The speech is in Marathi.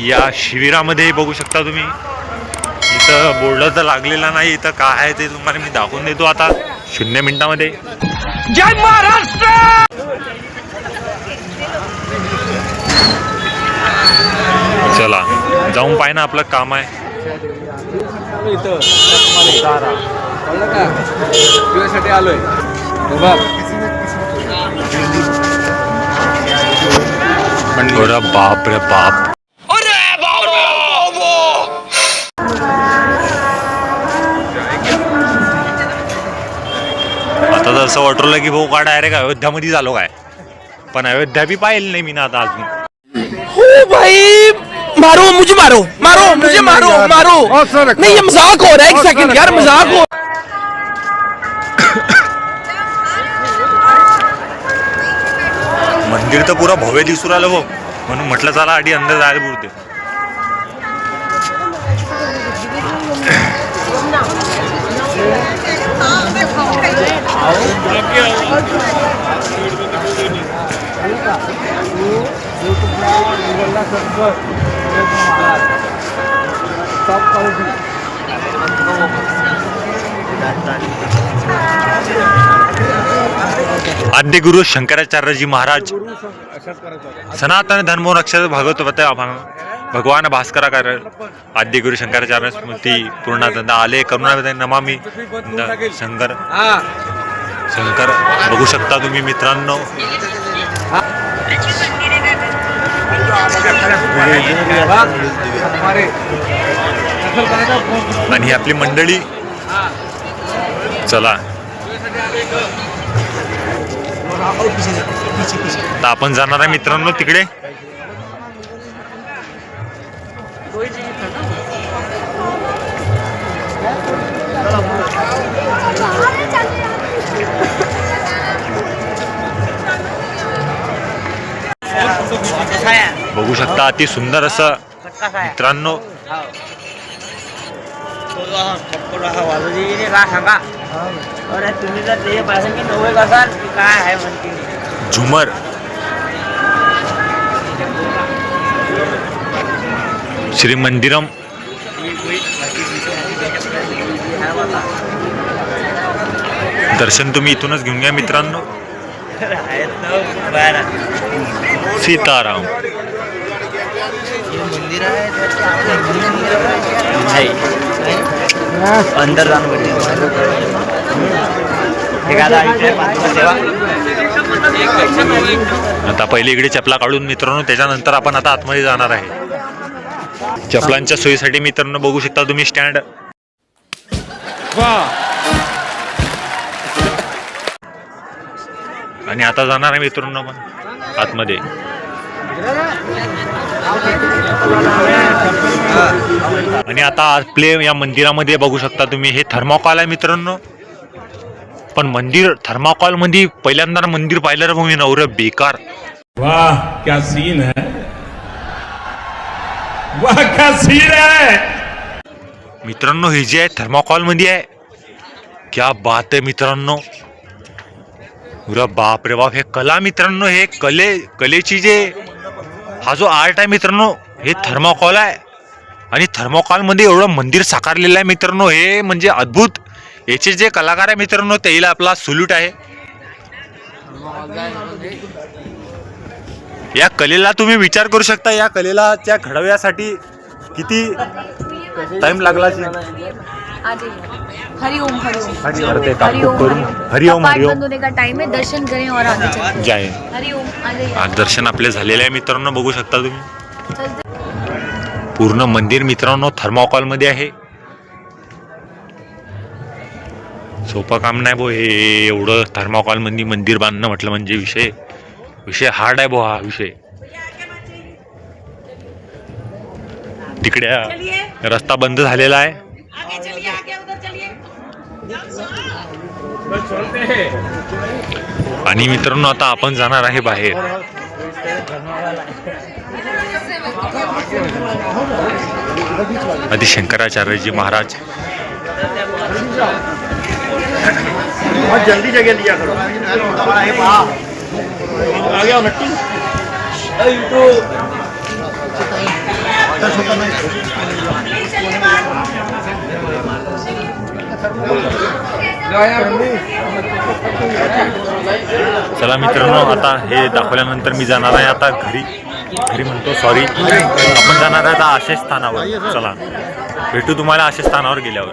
या शिबिरामध्ये बघू शकता तुम्ही इथं बोर्ड तर लागलेला नाही इथं काय आहे ते तुम्हाला मी दाखवून देतो आता शून्य मिनिटामध्ये जय महाराष्ट्र चला जाऊन पाय ना आपलं काम आहे तुझ्यासाठी आलोय हे बाप रे बाप असं वाटलं की भाऊ का डायरेक्ट अयोध्यामध्ये झालो काय पण अयोध्या बी पाहिलं नाही मी ना आता अजून ओ भाई मारो मुझे मारो मारो मुझे मारो मारो नहीं ये मजाक हो रहा है एक सेकंड यार मजाक हो मंदिर तर पुरा भव्य दिसू राहिलं भाऊ म्हणून म्हटलं चला आधी अंदर जायला पुरते आद्य गुरु शंकराचार्यजी महाराज सनातन धर्म रक्षा भागवत भगवान भास्कराकार आद्यगुरु आद्य गुरु शंकराचार्य स्मृती पूर्णानंद आले करुणा नमामी शंकर। शंकर बघू शकता तुम्ही मित्रांनो. आणि ही आपली मंडळी. चला. आता आपण जाणार आहे मित्रांनो तिकडे. बघू शकता अति सुंदर असं मित्रांनो. झुमर. श्री मंदिरम ते पाहिजे की नव्वद असाल की काय आहे म्हणते झुमर श्री मंदिरम दर्शन तुम्ही इथूनच घेऊन घ्या मित्रांनो. सीताराम. मंदिर आहे नाही अंदर जाणं आता पहिले इकडे चपला काढून मित्रांनो त्याच्यानंतर आपण आता आतमध्ये जाणार आहे. चपलांच्या सोयीसाठी मित्रांनो बघू शकता तुम्ही स्टँड आणि आता जाणार आहे मित्रांनो आपण आतमध्ये. आणि आता आपले या मंदिरामध्ये बघू शकता तुम्ही हे थर्माकॉल आहे मित्रांनो. पण मंदिर थर्माकॉलमध्ये पहिल्यांदा मंदिर पाहिलं भाऊ मी नवरं बेकार. वाह क्या सीन है? वाह क्या सीन है? मित्रांनो हे जे आहे थर्माकॉलमध्ये आहे. क्या बात आहे मित्रांनो. बाप रे बाप हे कला मित्रांनो हे कले कलेची जे हा जो आर्ट आहे मित्रांनो हे थर्माकॉल आहे. आणि थर्माकॉलमध्ये एवढं मंदिर साकारलेलं आहे मित्रांनो हे म्हणजे अद्भुत. याचे जे कलाकार आहे मित्रांनो त्याला आपला सुल्यूट आहे. या कलेला तुम्ही विचार करू शकता या कलेला त्या घडवण्यासाठी किती टाइम लागला असेल. आ जाइए हरिओम हरिओम हरिओम हरिओम हरिओम बंद होने का टाइम है दर्शन करें और आगे चलें जय हरिओम आज दर्शन आपले झालेले आहे मित्रांनो बघू शकता तुम्ही. पूर्ण मंदिर मित्रांनो थर्माकॉलमध्ये आहे. सोपं काम नाही भाऊ हे एवढं थर्माकॉलमध्ये मंदिर बांधणं म्हटलं म्हणजे विषय विषय हार्ड आहे भाऊ हा विषय. तिकडे रस्ता बंद झालेला आहे. आणि मित्रांनो आता आपण जाणार आहे बाहेर. आदि शंकराचार्यजी महाराज. जल्दी जगह लिया करो आ गया नट्टी चला मित्रांनो आता हे दाखवल्यानंतर मी जाणार आहे आता घरी. घरी म्हणतो सॉरी आपण जाणार आहे आता आशेष स्थानावर. चला. भेटू तुम्हाला आशेष स्थानावर गेल्यावर.